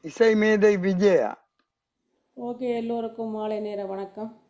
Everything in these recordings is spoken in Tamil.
இசை மேதை விஜயா. ஓகே எல்லோருக்கும் மாலை நேர வணக்கம்.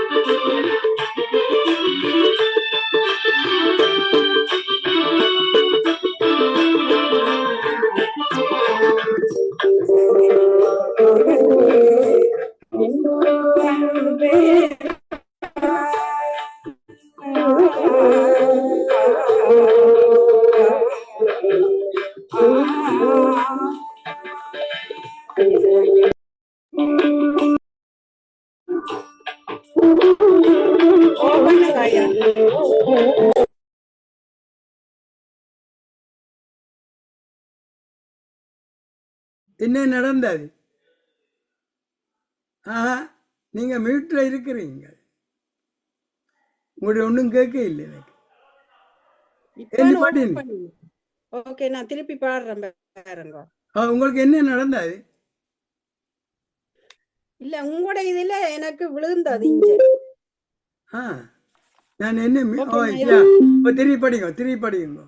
என்ன நடந்தது? ஆஹா நீங்க மியூட்ல இருக்கிறீங்க. உங்களுடைய ஒன்றும் கேட்க இல்லை எனக்கு. ஓகே நான் திருப்பி பாடுறேன் உங்களுக்கு என்ன நடந்தது? இல்ல உங்களோட இதுல எனக்கு விழுந்தது இங்க. ஆ நான் என்ன ஓ யா இப்போ திருப்பி படிங்க திருப்பி படிங்க.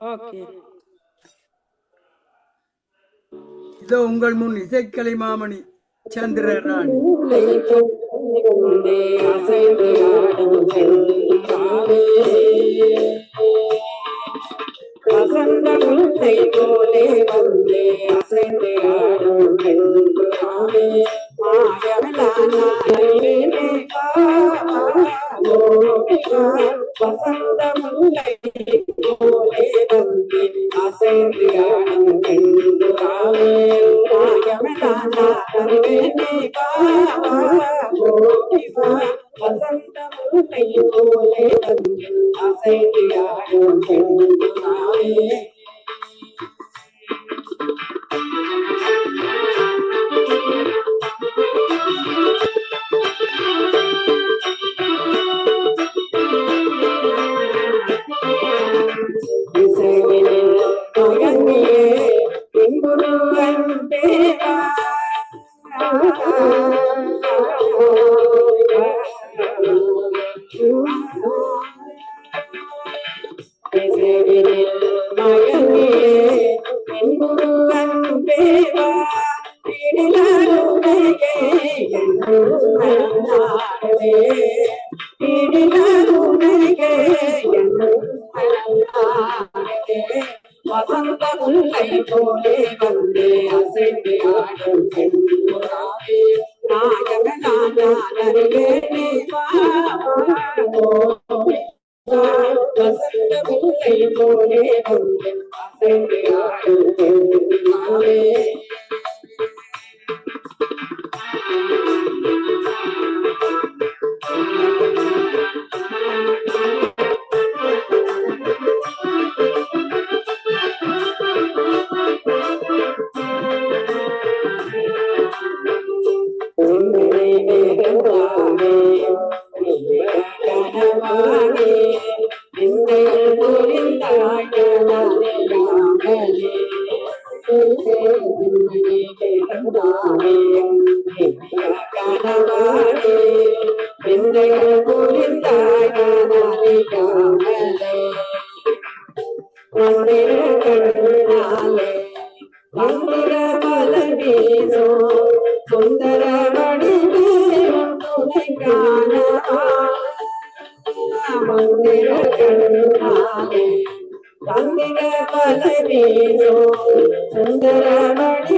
ஓகே. இதோ உங்கள் முன் இசைக்கலை மாமணி சந்திர ராணி. வசந்த முல்லை போலே வந்தே அசைந்து ஆடும் பெண்புறாவே மாயவளானே வசந்த முல்லை போலே வந்தே அசைந்து வசந்த முல்லை போலே வந்து அசைந்து ஆடும் பெண்ணுராவே நாயகனானே வசந்த முல்லை போலே வந்து மந்திர பலவீசோ சுந்தர வடிவேலும் Sundaramani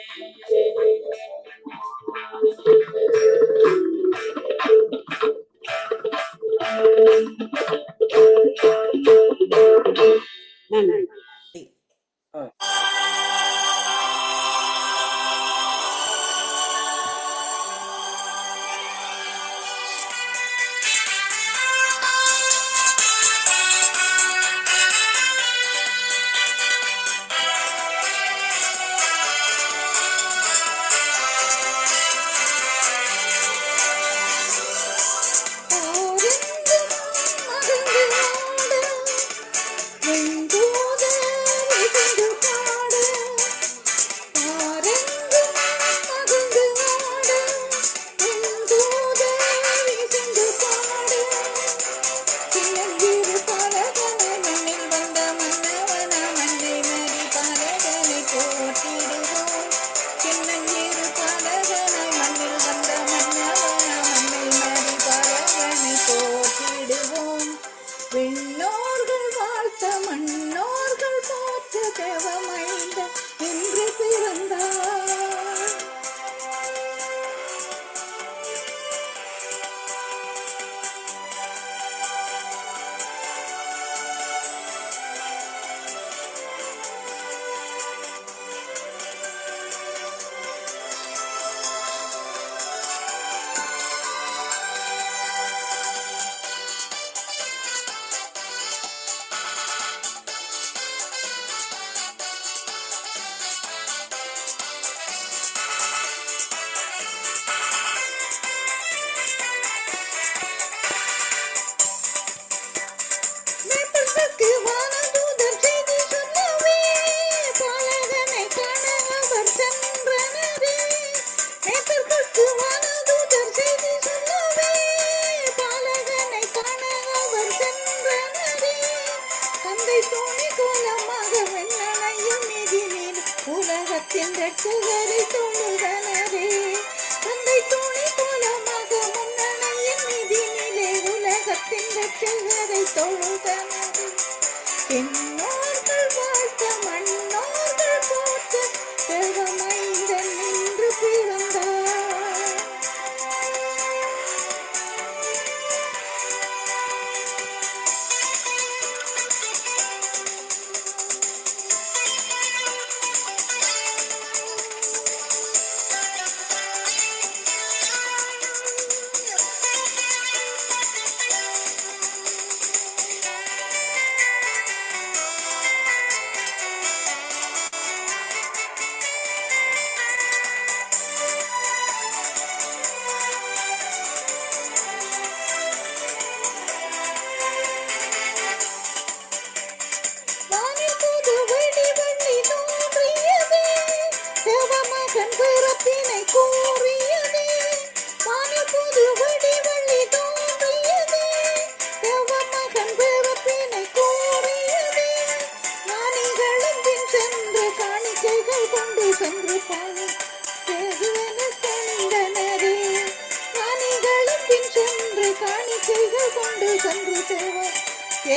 in the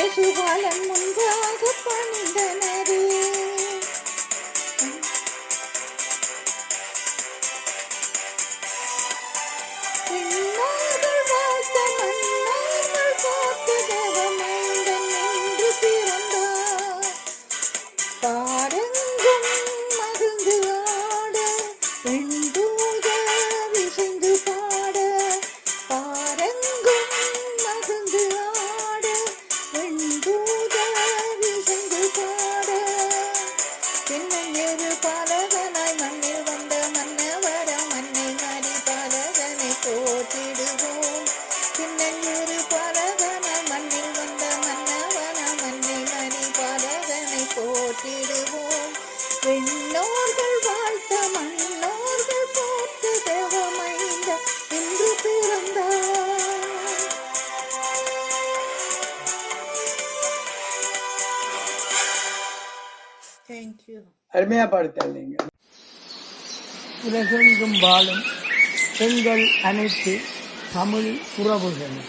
യേശുബാലൻ മുൻപാകപ്പണിതേ விண்ணோர்கள் வாழ்த்த மன்னோர்கள் போற்று தேவமைந்த என்று பிறந்தார். தேங்க்யூ அருமையா பாடுத்தாள் நீங்க. உலகெங்கும் வாழும் எங்கள் அனைத்து தமிழ் உறவுகளும்